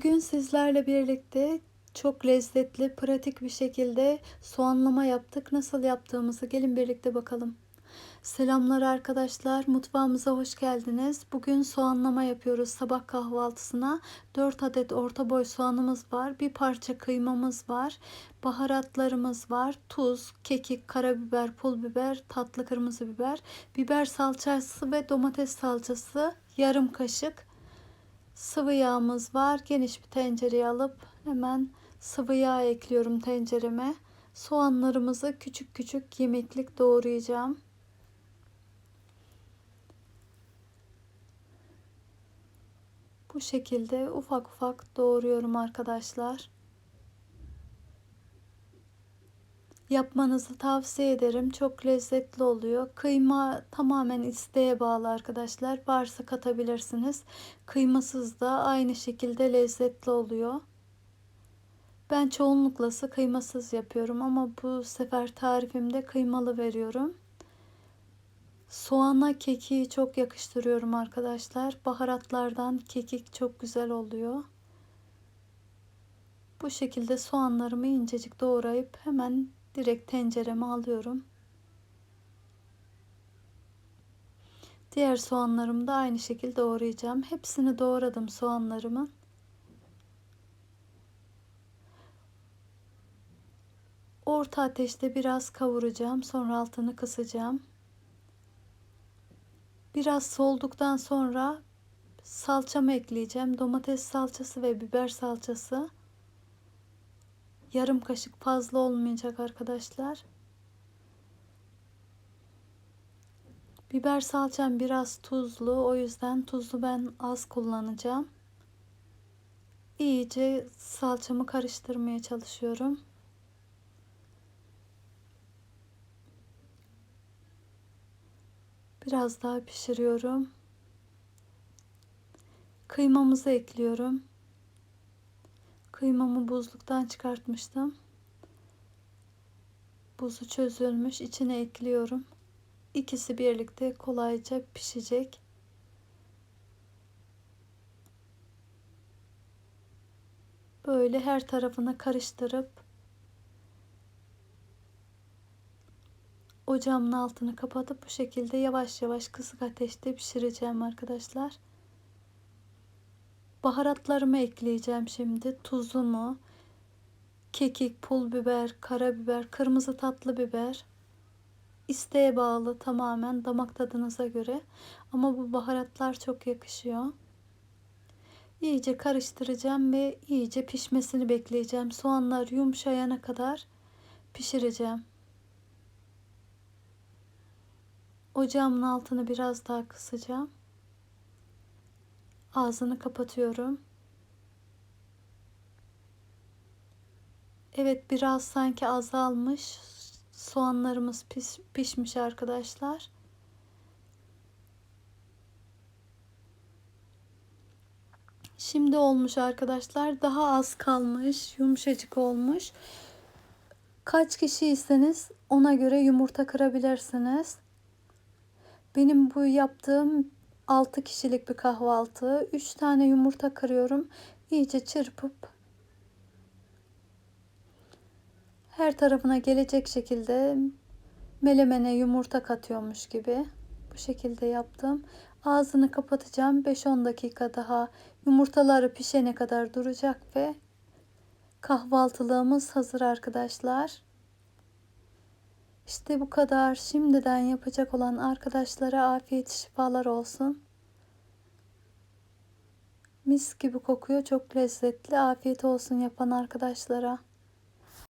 Bugün sizlerle birlikte çok lezzetli, pratik bir şekilde soğanlama yaptık. Nasıl yaptığımızı gelin birlikte bakalım. Selamlar arkadaşlar, mutfağımıza hoş geldiniz. Bugün soğanlama yapıyoruz sabah kahvaltısına. 4 adet orta boy soğanımız var, bir parça kıymamız var, baharatlarımız var, tuz, kekik, karabiber, pul biber, tatlı kırmızı biber, biber salçası ve domates salçası yarım kaşık sıvı yağımız var. Geniş bir tencereye alıp hemen sıvı yağ ekliyorum tencereme. Soğanlarımızı küçük küçük yemeklik doğrayacağım. Bu şekilde ufak ufak doğruyorum arkadaşlar. Yapmanızı tavsiye ederim. Çok lezzetli oluyor. Kıyma tamamen isteğe bağlı arkadaşlar. Varsa katabilirsiniz. Kıymasız da aynı şekilde lezzetli oluyor. Ben çoğunlukla kıymasız yapıyorum ama bu sefer tarifimde kıymalı veriyorum. Soğana kekiği çok yakıştırıyorum arkadaşlar. Baharatlardan kekik çok güzel oluyor. Bu şekilde soğanlarımı incecik doğrayıp hemen direkt tencereme alıyorum. Diğer soğanlarımı da aynı şekilde doğrayacağım. Hepsini doğradım soğanlarımın. Orta ateşte biraz kavuracağım. Sonra altını kısacağım. Biraz solduktan sonra salçamı ekleyeceğim. Domates salçası ve biber salçası. Yarım kaşık fazla olmayacak arkadaşlar. Biber salçam biraz tuzlu. O yüzden tuzlu ben az kullanacağım. İyice salçamı karıştırmaya çalışıyorum. Biraz daha pişiriyorum. Kıymamızı ekliyorum. Kıymamı buzluktan çıkartmıştım. Buzu çözülmüş. içine ekliyorum. İkisi birlikte kolayca pişecek. Böyle her tarafına karıştırıp ocağımın altını kapatıp bu şekilde yavaş yavaş kısık ateşte pişireceğim arkadaşlar. Baharatlarımı ekleyeceğim şimdi. Tuzumu, kekik, pul biber, karabiber, kırmızı tatlı biber. İsteğe bağlı tamamen damak tadınıza göre. Ama bu baharatlar çok yakışıyor. İyice karıştıracağım ve iyice pişmesini bekleyeceğim. Soğanlar yumuşayana kadar pişireceğim. Ocağımın altını biraz daha kısacağım. Ağzını kapatıyorum. Evet biraz sanki azalmış. Soğanlarımız piş, pişmiş arkadaşlar. Şimdi olmuş arkadaşlar. Daha az kalmış. Yumuşacık olmuş. Kaç kişiyseniz ona göre yumurta kırabilirsiniz. Benim bu yaptığım 6 kişilik bir kahvaltı. 3 tane yumurta kırıyorum. İyice çırpıp her tarafına gelecek şekilde melemene yumurta katıyormuş gibi bu şekilde yaptım. Ağzını kapatacağım. 5-10 dakika daha yumurtaları pişene kadar duracak ve kahvaltılığımız hazır arkadaşlar. İşte bu kadar. Şimdiden yapacak olan arkadaşlara afiyet şifalar olsun. Mis gibi kokuyor. Çok lezzetli. Afiyet olsun yapan arkadaşlara.